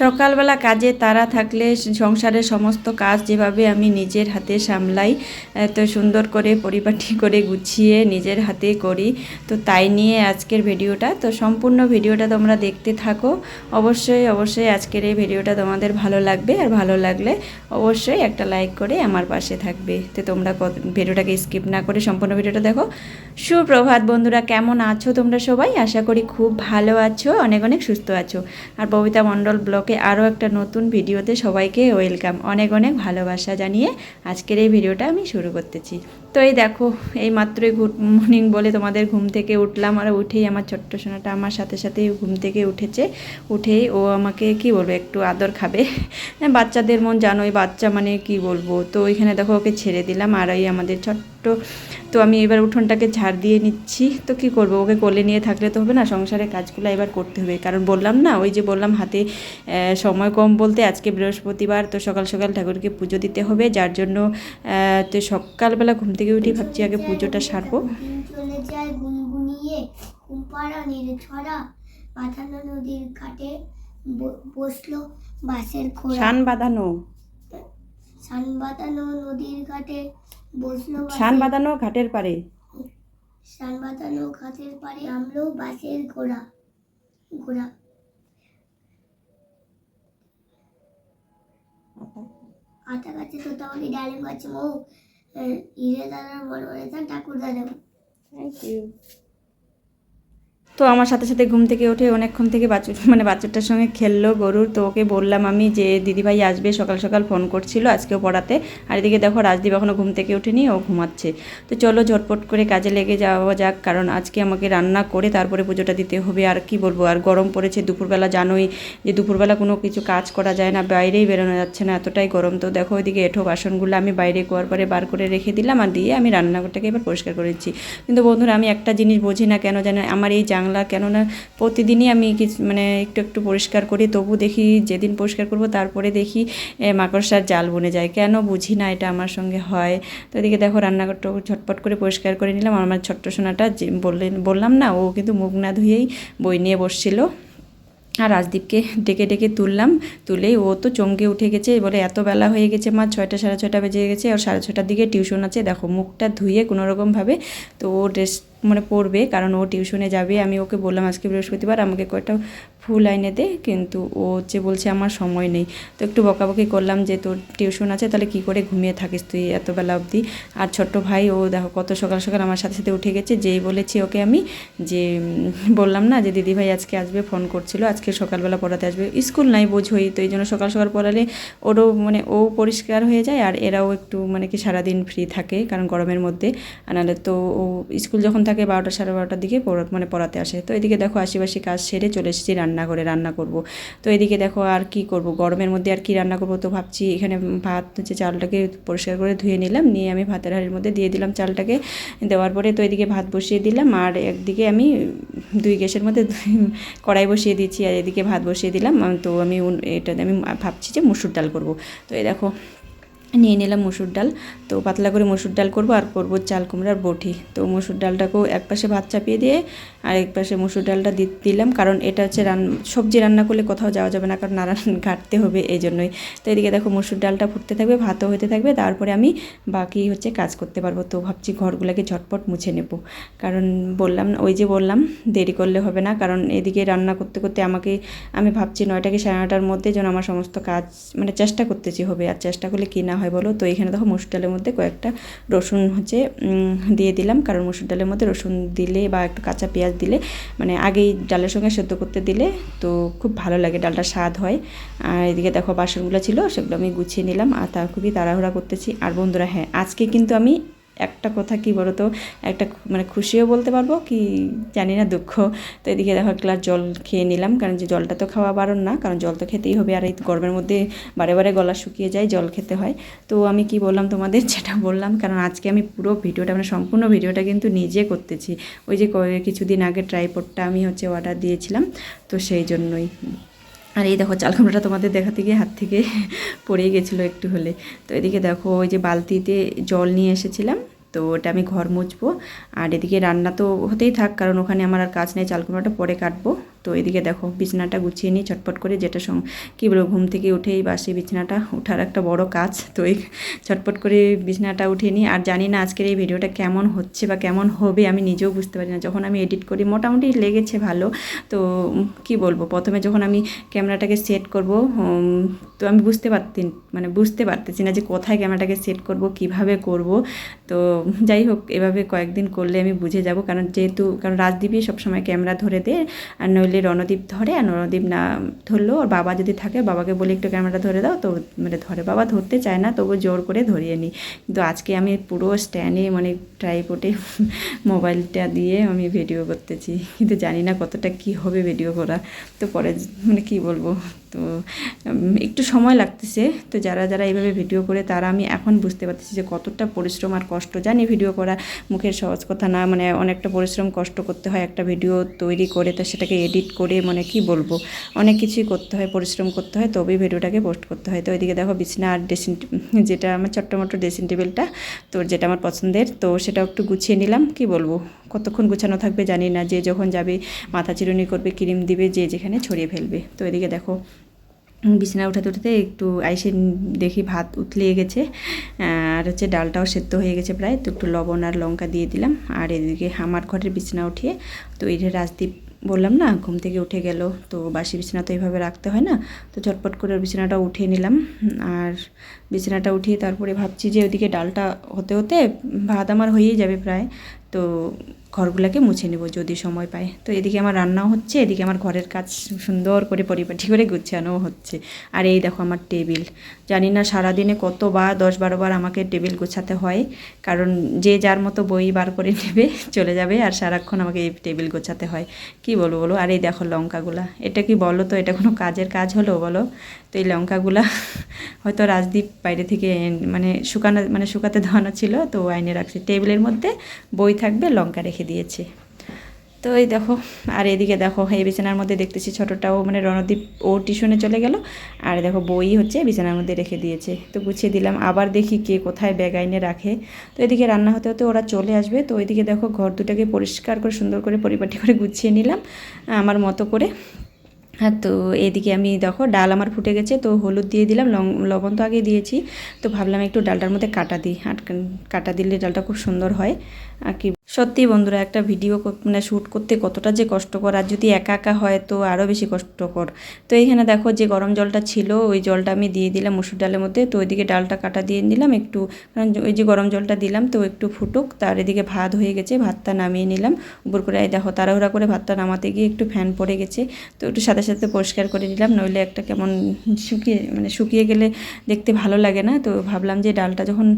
সকালবেলা কাজে তারা থাকলে সংসারের সমস্ত কাজ যেভাবে আমি নিজের হাতে সামলাই, এত সুন্দর করে পরিপাটি করে গুছিয়ে নিজের হাতে করি, তো তাই নিয়ে আজকের ভিডিওটা। তো সম্পূর্ণ ভিডিওটা তোমরা দেখতে থাকো। অবশ্যই অবশ্যই আজকের এই ভিডিওটা তোমাদের ভালো লাগবে। আর ভালো লাগলে অবশ্যই একটা লাইক করে আমার পাশে থাকবে। তো তোমরা ভিডিওটাকে স্কিপ না করে সম্পূর্ণ ভিডিওটা দেখো। সুপ্রভাত বন্ধুরা, কেমন আছো তোমরা সবাই? আশা করি খুব ভালো আছো, অনেক অনেক সুস্থ আছো। আর ববিতা মণ্ডল ব্লকে আরও একটা নতুন ভিডিওতে সবাইকে ওয়েলকাম। অনেক অনেক ভালোবাসা জানিয়ে আজকের এই ভিডিওটা আমি শুরু করতেছি। তো এই দেখো, এই মাত্রই গুড মর্নিং বলে তোমাদের ঘুম থেকে উঠলাম আর উঠেই আমার ছোট্ট সোনাটা আমার সাথে সাথে ঘুম থেকে উঠেছে। উঠেই ও আমাকে কি বলব, একটু আদর খাবে। হ্যাঁ বাচ্চাদের মন জানো জানোই, বাচ্চা মানে কি বলব? তো ওইখানে দেখো ওকে ছেড়ে দিলাম আর এই আমাদের ছোট্ট, তো আমি এবার উঠোনটাকে ঝাড় দিয়ে নিচ্ছি। তো কি করব, ওকে কোলে নিয়ে থাকলে তো হবে না সংসারের কাজগুলো এবার করতে হবে। কারণ বললাম না, ওই যে বললাম হাতে সময় কম বলতে আজকে বৃহস্পতিবার, তো সকাল সকাল ঠাকুরকে পুজো দিতে হবে। যার জন্য তো সকালবেলা ঘুম থেকে উঠে ভাবছি আগে পুজোটা সারবো। শান বাঁধানো। সান বাঁধানো নদীর ঘাটে বসল শান বাঁধানো ঘাটের পারে সান বাঁধানো ঘাটের আমলো বাসের ঘোড়া ঘোড়া আটা গাছে তোতাবাড়ি ডালিম গাছে মৌ। हिरे दादा बरोबर येतात ठाकूर दादा थँक्यू তো আমার সাথে সাথে ঘুম থেকে উঠে অনেকক্ষণ থেকে বাছুর মানে বাচ্চাটার সঙ্গে খেললো, গরুর। তো ওকে বললাম আমি যে, দিদিভাই আসবে, সকাল সকাল ফোন করছিল আজকেও পড়াতে। আর এদিকে দেখো রাজদীপ এখনও ঘুম থেকে ওঠেনি ও ঘুমাচ্ছে। তো চলো ঝটপট করে কাজে লেগে যাওয়া যাক, কারণ আজকে আমাকে রান্না করে তারপরে পুজোটা দিতে হবে। আর কি বলব, আর গরম পড়েছে দুপুরবেলা, জানোই যে দুপুরবেলা কোনো কিছু কাজ করা যায় না, বাইরেই বেরোনো যাচ্ছে না, এতটাই গরম। তো দেখো ওইদিকে এঠো বাসনগুলো আমি বাইরে কুয়ার পরে বার করে রেখে দিলাম, আর দিয়ে আমি রান্নাঘরটাকে এবার পরিষ্কার করেছি কিন্তু বন্ধুরা, আমি একটা জিনিস বুঝি না কেন জানেন, আমার এই জানলা কেননা প্রতিদিনই আমি কিছু মানে একটু একটু পরিষ্কার করি, তবু দেখি যেদিন পরিষ্কার করব তারপরে দেখি মাকড়সার জাল বনে যায়। কেন বুঝি না এটা আমার সঙ্গে হয়। তো এদিকে দেখো রান্নাঘরটা ঝটপট করে পরিষ্কার করে নিলাম। আমার ছোট্ট সোনাটা বললেন, বললাম না, ও কিন্তু মুখ না ধুয়েই বই নিয়ে বসছিল। আর রাজদীপকে ডেকে ডেকে তুললাম, তুলেই ও তো চমকে উঠে গেছে, বলে এত বেলা হয়ে গেছে মা, ছয়টা সাড়ে ছয়টা বেজে গেছে, আর সাড়ে ছটার দিকে টিউশন আছে। দেখো মুখটা ধুয়ে কোনোরকমভাবে তো ও ড্রেস মানে পড়বে, কারণ ও টিউশনে যাবে। আমি ওকে বললাম, আজকে বৃহস্পতিবার, আমাকে কয়েকটা ফুল আইনে দে। কিন্তু ও হচ্ছে বলছে, আমার সময় নেই। তো একটু বকাবকি করলাম যে, তোর টিউশন আছে, তাহলে কি করে ঘুমিয়ে থাকিস তুই এত বেলা অবধি? আর ছোট্ট ভাই, ও দেখো কত সকাল সকাল আমার সাথে সাথে উঠে গেছে। যেই বলেছি ওকে আমি যে বললাম না যে দিদিভাই আজকে আসবে, ফোন করছিল, আজকে সকালবেলা পড়াতে আসবে। স্কুল নাই বোঝই, তো এই জন্য সকাল সকাল পড়ালে ওরও মানে ও পরিষ্কার হয়ে যায়, আর এরাও একটু মানে কি সারাদিন ফ্রি থাকে, কারণ গরমের মধ্যে। আর নাহলে তো ও স্কুল যখন থাকে বারোটা সাড়ে বারোটার দিকে মানে পড়াতে আসে। তো এদিকে দেখো আশিপাশি কাজ সেরে চলে এসেছি রান্নাঘরে রান্না করব। তো এদিকে দেখো আর কি করব? গরমের মধ্যে আর কি রান্না করব তো ভাবছি, এখানে ভাত হচ্ছে চালটাকে পরিষ্কার করে ধুয়ে নিলাম, নিয়ে আমি ভাতের হাঁড়ির মধ্যে দিয়ে দিলাম চালটাকে। দেওয়ার পরে তো এদিকে ভাত বসিয়ে দিলাম আর একদিকে আমি দুই গ্যাসের মধ্যে কড়াই বসিয়ে দিচ্ছি আর এদিকে ভাত বসিয়ে দিলাম। তো আমি এটা আমি ভাবছি যে মুসুর ডাল করব। তো এই দেখো নিয়ে নিলাম মুসুর ডাল। তো পাতলা করে মুসুর ডাল করব আর করব চাল কুমড়ার বটি। তো মুসুর ডালটাকেও এক পাশে ভাত চাপিয়ে দিয়ে আর এক পাশে মুসুর ডালটা দিলাম। কারণ এটা হচ্ছে রান সবজি রান্না করলে কোথাও যাওয়া যাবে না, কারণ নাড়া ঘাটতে হবে এই জন্যই তো এদিকে দেখো মুসুর ডালটা ফুটতে থাকবে, ভাতও হতে থাকবে। তারপরে আমি বাকি হচ্ছে কাজ করতে পারব। তো ভাবছি ঘরগুলোকে ঝটপট মুছে নেব। কারণ বললাম ওই যে বললাম, দেরি করলে হবে না। কারণ এদিকে রান্না করতে করতে আমাকে, আমি ভাবছি নয়টাকে সাড়ে নটার মধ্যে যেন আমার সমস্ত কাজ মানে চেষ্টা করতেছি হবে। আর চেষ্টা করলে কী না হয় বলো? তো এখানে দেখো মসুর ডালের মধ্যে কয়েকটা রসুন হচ্ছে দিয়ে দিলাম। কারণ মসুর ডালের মধ্যে রসুন দিলে বা একটু কাঁচা পেঁয়াজ দিলে মানে আগেই ডালের সঙ্গে সেদ্ধ করতে দিলে তো খুব ভালো লাগে ডালটা স্বাদ হয়। আর এদিকে দেখো বাসনগুলো ছিল, সেগুলো আমি গুছিয়ে নিলাম। আর তা খুবই তাড়াহুড়া করতেছি। আর বন্ধুরা হ্যাঁ আজকে কিন্তু আমি একটা কথা কি বলো তো একটা মানে খুশিও বলতে পারব কি জানি না, দুঃখ। তো এদিকে দেখো এক গ্লাস জল খেয়ে নিলাম, কারণ যে জলটা তো খাওয়া বারণ না, কারণ জল তো খেতেই হবে। আর এই গরমের মধ্যে বারে বারে গলা শুকিয়ে যায়, জল খেতে হয়। তো আমি কি বললাম তোমাদের? যেটা বললাম, কারণ আজকে আমি পুরো ভিডিওটা মানে সম্পূর্ণ ভিডিওটা কিন্তু নিজে করতেছি। ওই যে কিছুদিন আগে ট্রাইপডটা আমি হচ্ছে অর্ডার দিয়েছিলাম, তো সেই জন্যই। আর এই দেখো চালকুমড়াটা তোমাদের দেখাতে গিয়ে হাত থেকে পড়ে গেছিল একটু হলে। তো এদিকে দেখো ওই যে বালতিতে জল নিয়ে এসেছিলাম, তো ওটা আমি ঘর মুছবো। আর এদিকে রান্না তো হতেই থাক, কারণ ওখানে আমার আর কাজ নেই, চালকুমড়াটা পরে কাটবো। তো এদিকে দেখো বিছানাটা গুছিয়ে নিই চটপট করে যেটা কী বলব, ঘুম থেকে উঠেই বাসি বিছানাটা ওঠার একটা বড় কাজ, তো এই চটপট করে বিছানাটা উঠিয়ে নিই আর জানি না আজকের এই ভিডিওটা কেমন হচ্ছে বা কেমন হবে, আমি নিজেও বুঝতে পারি না। যখন আমি এডিট করি, মোটামুটি লেগেছে ভালো। তো কি বলব, প্রথমে যখন আমি ক্যামেরাটাকে সেট করব তো আমি বুঝতে পারতি মানে বুঝতে পারতেছি না যে কোথায় ক্যামেরাটাকে সেট করব, কীভাবে করব। তো যাই হোক, এভাবে কয়েকদিন করলে আমি বুঝে যাব। কারণ যেহেতু, কারণ রাজদীপই সবসময় ক্যামেরা ধরে দেয়, আর নইলে রণদীপ ধরে আর রণদীপ না ধরলো। ওর বাবা যদি থাকে বাবাকে বলে একটু ক্যামেরাটা ধরে দাও। তো মানে ধরে, বাবা ধরতে চায় না তবু জোর করে ধরিয়ে নিই। কিন্তু আজকে আমি পুরো স্ট্যান্ডে মানে ট্রাইপোটে মোবাইলটা দিয়ে আমি ভিডিও করতেছি। কিন্তু জানি না কতটা কি হবে ভিডিও করা। তো পরে মানে কি বলব? তো একটু সময় লাগতেছে। তো যারা যারা এইভাবে ভিডিও করে, তারা আমি এখন বুঝতে পারতেছি যে কতটা পরিশ্রম আর কষ্ট। জানি ভিডিও করা মুখের সহজ কথা না মানে অনেকটা পরিশ্রম কষ্ট করতে হয় একটা ভিডিও তৈরি করে, তা সেটাকে এডিট করে মানে কি বলব? অনেক কিছুই করতে হয়, পরিশ্রম করতে হয়, তবেই ভিডিওটাকে পোস্ট করতে হয়। তো ওইদিকে দেখো বিছনা আর ড্রেসিং যেটা আমার ছোট্ট মোটো ড্রেসিং টেবিলটা, তো যেটা আমার পছন্দের, তো সেটা একটু গুছিয়ে নিলাম। কি বলব? কতক্ষণ গুছানো থাকবে জানি না, যে যখন যাবে মাথা চিরুনি করবে, ক্রিম দিবে, যে যেখানে ছড়িয়ে ফেলবে। তো এদিকে দেখো বিছানা উঠাতে উঠাতে একটু আইসে দেখি ভাত উতলিয়ে গেছে আর হচ্ছে ডালটাও সেদ্ধ হয়ে গেছে প্রায়, তো একটু লবণ আর লঙ্কা দিয়ে দিলাম। আর এদিকে আমার ঘরের বিছানা উঠিয়ে, তো এই রাজদীপ বললাম না, ঘুম থেকে উঠে গেল, তো বাসি বিছানা তো এইভাবে রাখতে হয় না, তো ঝটপট করে বিছানাটা উঠিয়ে নিলাম। আর বিছানাটা উঠিয়ে তারপরে ভাবছি যে ওইদিকে ডালটা হতে হতে ভাত আমার হয়েই যাবে প্রায়, তো ঘরগুলোকে মুছে নেব যদি সময় পাই তো এদিকে আমার রান্নাও হচ্ছে, এদিকে আমার ঘরের কাজ সুন্দর করে পরিপাটি করে গুছানোও হচ্ছে। আর এই দেখো আমার টেবিল। জানি না সারাদিনে কতবার দশ বারো বার আমাকে টেবিল গোছাতে হয়, কারণ যে যার মতো বই বার করে নেবে, চলে যাবে আর সারাক্ষণ আমাকে এই টেবিল গোছাতে হয়। কি বলব বলো? আর এই দেখো লঙ্কাগুলা। এটা কি বলো তো? এটা কোনো কাজের কাজ হলো বলো? তো এই লঙ্কাগুলা হয়তো রাজদীপ বাইরে থেকে মানে শুকানো মানে শুকাতে দেওয়ানো ছিল, তো আইনে রাখছি। টেবিলের মধ্যে বই থাকবে, লঙ্কা রেখে দিয়েছে। তো এই দেখো, আর এদিকে দেখো, এই বিছানার মধ্যে দেখতেছি ছোটোটাও মানে রণদীপ, ও টিউশনে চলে গেল। আর দেখো বই হচ্ছে বিছানার মধ্যে রেখে দিয়েছে। তো গুছিয়ে দিলাম, আবার দেখি কে কোথায় ব্যাগ আইনে রাখে। তো এদিকে রান্না হতে হতে ওরা চলে আসবে। তো ওইদিকে দেখো ঘর দুটাকে পরিষ্কার করে সুন্দর করে পরিপাটি করে গুছিয়ে নিলাম, আমার মতো করে। হ্যাঁ তো এদিকে আমি দেখো, ডাল আমার ফুটে গেছে, তো হলুদ দিয়ে দিলাম লবণ তো আগে দিয়েছি। তো ভাবলাম একটু ডালটার মধ্যে কাটা দিই আর কাটা দিলে ডালটা খুব সুন্দর হয়। আর কি সত্যি বন্ধুরা, একটা ভিডিও মানে শ্যুট করতে কতটা যে কষ্টকর, আর যদি একা একা হয় তো আরও বেশি কষ্টকর। তো এইখানে দেখো যে গরম জলটা ছিল, ওই জলটা আমি দিয়ে দিলাম মুসুর ডালের মধ্যে। তো ওইদিকে ডালটা কাটা দিয়ে দিলাম একটু, কারণ ওই যে গরম জলটা দিলাম তো একটু ফুটুক, তার এদিকে ভাত হয়ে গেছে, ভাতটা নামিয়ে নিলাম। উপর করে এই দেখো তাড়াহুড়া করে ভাতটা নামাতে গিয়ে একটু ফ্যান পড়ে গেছে। তো একটু সাথে সাথে পরিষ্কার করে নিলাম, নইলে একটা কেমন শুকিয়ে মানে শুকিয়ে গেলে দেখতে ভালো লাগে না। তো ভাবলাম যে ডালটা যখন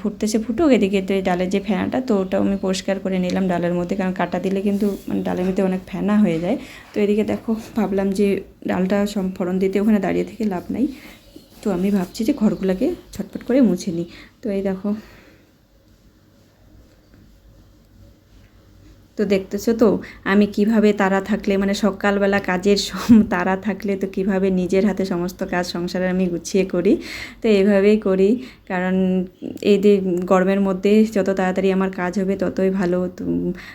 ফুটতেছে ফুটুক, এদিকে ডালের যে ফেনাটা, তো ওটাও আমি পরিষ্কার করে নিলাম ডালের মধ্যে, কারণ কাটা দিলে কিন্তু মানে ডালের মধ্যে অনেক ফেনা হয়ে যায়। তো এদিকে দেখো, ভাবলাম যে ডালটা ফোড়ন দিতে ওখানে দাঁড়িয়ে থেকে লাভ নাই। তো আমি ভাবছি যে ঘরগুলোকে ছটপট করে মুছে নিই। তো এই দেখো তো দেখতেছো তো, আমি কীভাবে তারা থাকলে মানে সকালবেলা কাজের সম- তারা থাকলে তো কীভাবে নিজের হাতে সমস্ত কাজ সংসারে আমি গুছিয়ে করি? তো এইভাবেই করি, কারণ এই যে গরমের মধ্যে যত তাড়াতাড়ি আমার কাজ হবে ততই ভালো।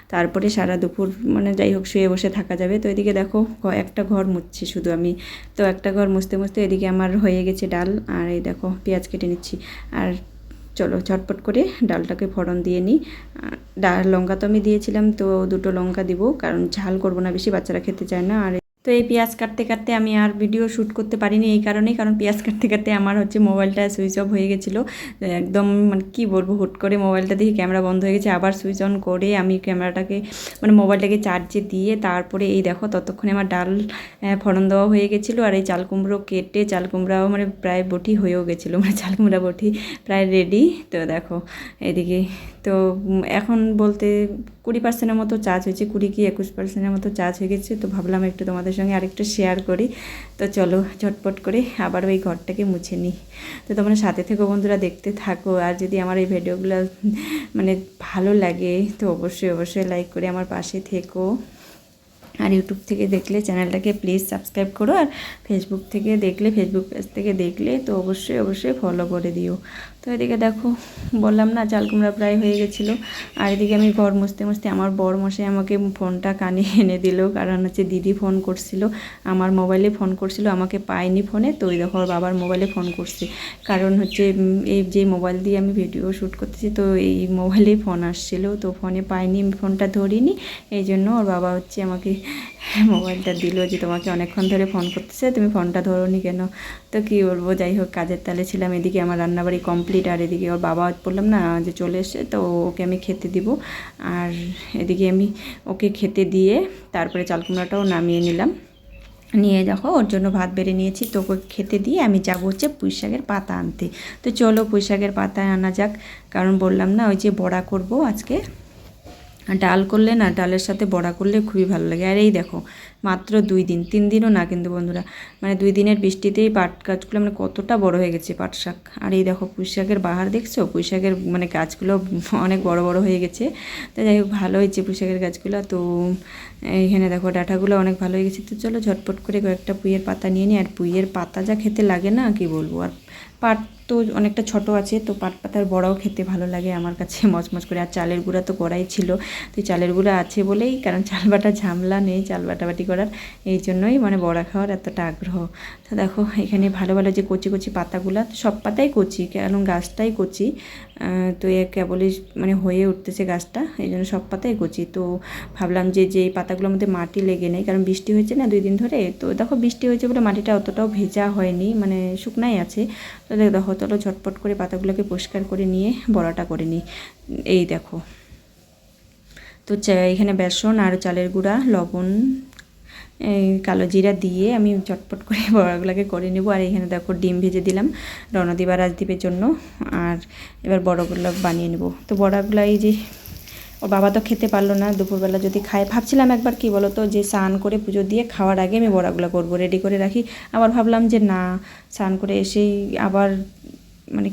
তারপরে সারা দুপুর মানে যাই হোক, শুয়ে বসে থাকা যাবে। তো এদিকে দেখো একটা ঘর মুছছি শুধু আমি। তো একটা ঘর মুছতে মুছতে এদিকে আমার হয়ে গেছে ডাল, আর এই দেখো, পেঁয়াজ কেটে নিচ্ছি। আর চলো ঝটপট করে ডালটাকে ফোড়ন দিয়ে নিই। ডাল, লঙ্কা তো আমি দিয়েছিলাম, তো দুটো লঙ্কা দিব, কারণ ঝাল করব না, বেশি বাচ্চারা খেতে চায় না, আর তো এই পেঁয়াজ কাটতে কাটতে আমি আর ভিডিও শ্যুট করতে পারিনি এই কারণেই, কারণ পেঁয়াজ কাটতে কাটতে আমার হচ্ছে মোবাইলটা সুইচ অফ হয়ে গেছিল। একদম মানে কী বলব, হুট করে মোবাইলটা দেখি ক্যামেরা বন্ধ হয়ে গেছে। আবার সুইচ অন করে আমি ক্যামেরাটাকে মানে মোবাইলটাকে চার্জে দিয়ে তারপরে এই দেখো ততক্ষণে আমার ডাল ফোড়ন দেওয়া হয়ে গেছিল। আর এই চাল কুমড়ো কেটে, চাল কুমড়াও মানে প্রায় বটি হয়েও গেছিল। মানে চাল কুমড়া বটি প্রায় রেডি তো দেখো, এদিকে তো এখন বলতে কুড়ি পার্সেন্টের মতো চার্জ হয়েছে, কুড়ি কি একুশ পার্সেন্টের মতো চার্জ হয়ে গেছে, তো ভাবলাম একটু তোমাদের সঙ্গে আরেকটু শেয়ার করি। তো চলো ঝটপট করে আবার ওই ঘরটাকে মুছে নিই। তো তোমরা সাথে থেকো বন্ধুরা, দেখতে থাকো। আর যদি আমার এই ভিডিওগুলো মানে ভালো লাগে, তো অবশ্যই অবশ্যই লাইক করে আমার পাশে থেকো। আর ইউটিউব থেকে দেখলে চ্যানেলটাকে প্লিজ সাবস্ক্রাইব করো। আর ফেসবুক থেকে দেখলে ফেসবুক পেজ থেকে দেখলে, তো অবশ্যই অবশ্যই ফলো করে দিও। তো এদিকে দেখো, বললাম না চাল কুমড়া প্রায় হয়ে গেছিল। আর এদিকে আমি ঘর মুছতে মুছতে আমার বর মশাই আমাকে ফোনটা কানে এনে দিল, কারণ হচ্ছে দিদি ফোন করছিল, আমার মোবাইলে ফোন করছিল, আমাকে পায়নি ফোনে, তো ওই দেখো বাবার মোবাইলে ফোন করছে। কারণ হচ্ছে এই যে মোবাইল দিয়ে আমি ভিডিও শ্যুট করতেছি, তো এই মোবাইলেই ফোন আসছিল, তো ফোনে পাইনি আমি ফোনটা ধরিনি, এই জন্য ওর বাবা হচ্ছে আমাকে মোবাইলটা দিল যে তোমাকে অনেকক্ষণ ধরে ফোন করতেছে, তুমি ফোনটা ধরো নি কেন? তো কী বলব, যাই হোক, কাজের তালে ছিলাম, এদিকে আমার রান্নাবাড়ি কমপ্লিট আর এদিকে ওর বাবা বললাম, না, যে চলে এসে তো ওকে আমি খেতে দিব। আর এদিকে আমি ওকে খেতে দিয়ে তারপরে চাল কুমড়াটাও নামিয়ে নিলাম। নিয়ে দেখো, ওর জন্য ভাত বেড়ে নিয়েছি, তো খেতে দিয়ে আমি যাব হচ্ছে পুঁই শাকের পাতা আনতে। তো চলো পুঁই শাকের পাতা আনা যাক, কারণ বললাম না, ওই যে বড়া করব আজকে। ডাল করলে না, ডালের সাথে বড়া করলে খুবই ভালো লাগে। আর এই দেখো, মাত্র দুই দিন, তিন দিনও না কিন্তু বন্ধুরা মানে দুই দিনের বৃষ্টিতেই পাট গাছগুলো মানে কতটা বড় হয়ে গেছে পাট শাক। আর এই দেখো, পুঁই শাকের বাহার দেখছ? পুঁই শাকের মানে গাছগুলো অনেক বড় বড় হয়ে গেছে। তো যাই হোক, ভালো হয়েছে পুঁই শাকের গাছগুলো। তো এইখানে দেখো, ডাটাগুলো অনেক ভালো হয়ে গেছে। তো চলো ঝটপট করে কয়েকটা পুইয়ের পাতা নিয়ে নিই। আর পুইয়ের পাতা যা খেতে লাগে না, কি বলব? আর পাট তো অনেকটা ছোট আছে, তো পাট পাতার বড়াও খেতে ভালো লাগে। আমার কাছে মচমচ করে। আর চালের গুঁড়া তো করাই ছিল। তো চালের গুঁড়া আছে বলেই, কারণ চাল বাটা ঝামলা নেই, চাল বাটাবাটি করার। এই জন্যই মানে বড়া খাওয়ার এতটা আগ্রহ। তো দেখো, এখানে ভালো ভালো যে কচি কচি পাতাগুলো সব পাতাই কচি, কারণ গাছটাই কচি। তো এ কেবলই মানে হয়ে উঠতেছে গাছটা, এই জন্য সব পাতাই কচি। তো ভাবলাম যে যে পাতাগুলোর মধ্যে মাটি লেগে নেই, কারণ বৃষ্টি হয়েছে না দুই দিন ধরে। তো দেখো বৃষ্টি হয়েছে বলে মাটিটা অতটাও ভেজা হয়নি মানে শুকনাই আছে। তো দেখ- চলো ঝটপট করে পাতাগুলোকে পরিষ্কার করে নিয়ে বড়াটা করে নিই। এই দেখো। তো এখানে বেসন আর চালের গুঁড়া, লবণ এই কালো জিরা দিয়ে আমি চটপট করে বড়াগুলোকে করে নেব। আর এখানে দেখো ডিম ভেজে দিলাম রণদীপ আর রাজদীপের জন্য। আর এবার বড়গুলো বানিয়ে নেব। তো বড়াগুলো এই যে ওর বাবা তো খেতে পারল না, দুপুরবেলা যদি খায়। ভাবছিলাম একবার কি বলো তো যে স্নান করে পুজো দিয়ে খাওয়ার আগে আমি বড়াগুলো করব রেডি করে রাখি। আবার ভাবলাম যে না, স্নান করে এসেই আবার মানে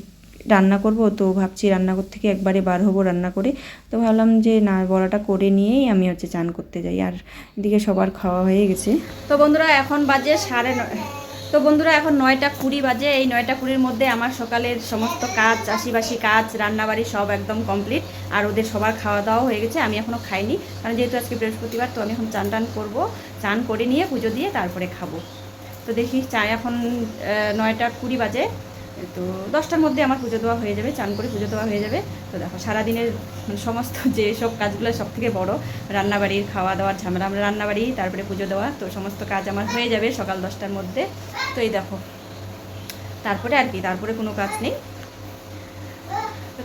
রান্না করব, তো ভাবছি রান্নাঘর থেকে একবারে বার হব রান্না করে। তো ভাবলাম যে না, বড়াটা করে নিয়েই আমি হচ্ছে চান করতে যাই। আর এদিকে সবার খাওয়া হয়ে গেছে। তো বন্ধুরা, এখন বাজে সাড়ে নয় তো বন্ধুরা, এখন নয়টা কুড়ি বাজে। এই নয়টা কুড়ির মধ্যে আমার সকালের সমস্ত কাজ চাষিবাসি কাজ, রান্নাবাড়ি সব একদম কমপ্লিট। আর ওদের সবার খাওয়া দাওয়া হয়ে গেছে, আমি এখনও খাইনি। কারণ যেহেতু আজকে বৃহস্পতিবার, তো আমি এখন চান টান করব, চান করে নিয়ে পুজো দিয়ে তারপরে খাব। তো দেখি, চা এখন নয়টা কুড়ি বাজে। তো দশটার মধ্যে আমার পুজো দেওয়া হয়ে যাবে, চান করে পুজো দেওয়া হয়ে যাবে। তো দেখো, সারাদিনের সমস্ত যে সব কাজগুলো সব থেকে বড়ো, রান্নাবাড়ির খাওয়া দাওয়ার ঝামেলা, আমরা রান্নাবাড়ি, তারপরে পুজো দেওয়া, তো সমস্ত কাজ আমার হয়ে যাবে সকাল দশটার মধ্যে। তো এই দেখো, তারপরে আর কি, তারপরে কোনো কাজ নেই।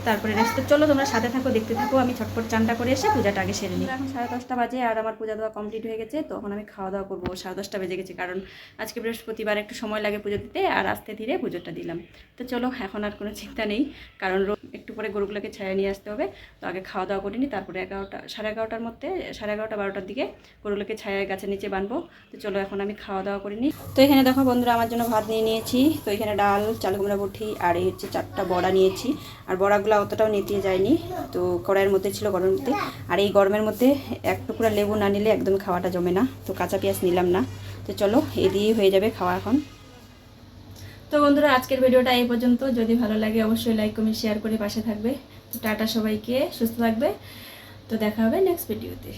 তারপরে রেস্ট চলো, তোমরা সাথে থাকো, দেখতে থাকো, আমি ছটপট চানটা করে এসে পূজাটা আগে সেরে নিই। এখন সাড়ে দশটা বাজে আর আমার পূজা দেওয়া কমপ্লিট হয়ে গেছে, তখন আমি খাওয়া দাওয়া করব। সাড়ে দশটা বেজে গেছে, কারণ আজকে বৃহস্পতিবার, একটু সময় লাগে পুজো দিতে, আর আস্তে ধীরে পুজোটা দিলাম। তো চলো, এখন আর কোনো চিন্তা নেই, কারণ একটু পরে গরুগুলোকে ছায়া নিয়ে আসতে হবে। তো আগে খাওয়া দাওয়া করে নিই, তারপরে এগারোটা, সাড়ে এগারোটার মধ্যে, সাড়ে এগারোটা বারোটার দিকে গরুগুলোকে ছায়া গাছের নিচে বানবো তো চলো, এখন আমি খাওয়া দাওয়া করে নিই। তো এখানে দেখো বন্ধুরা, আমার জন্য ভাত নিয়ে নিয়েছি। তো এখানে ডাল, চাল কুমড়া বটি, আর এই হচ্ছে চারটা বড়া নিয়েছি। আর বড়াগুলো অতটাও নিতে যায়নি। তো কড়াইয়ের মধ্যে ছিল গরমের মধ্যে আর এই গরমের মধ্যে এক টুকরা লেবু না নিলে একদম খাওয়াটা জমে না। তো কাঁচা পেঁয়াজ নিলাম না। তো চলো, এ দিয়েই হয়ে যাবে খাওয়া এখন। তো বন্ধুরা, আজকের ভিডিওটা এই পর্যন্ত। যদি ভালো লাগে, অবশ্যই লাইক কমেন্ট শেয়ার করে পাশে থাকবে। তো টাটা সবাইকে, সুস্থ থাকবে। তো দেখা হবে নেক্সট ভিডিওতে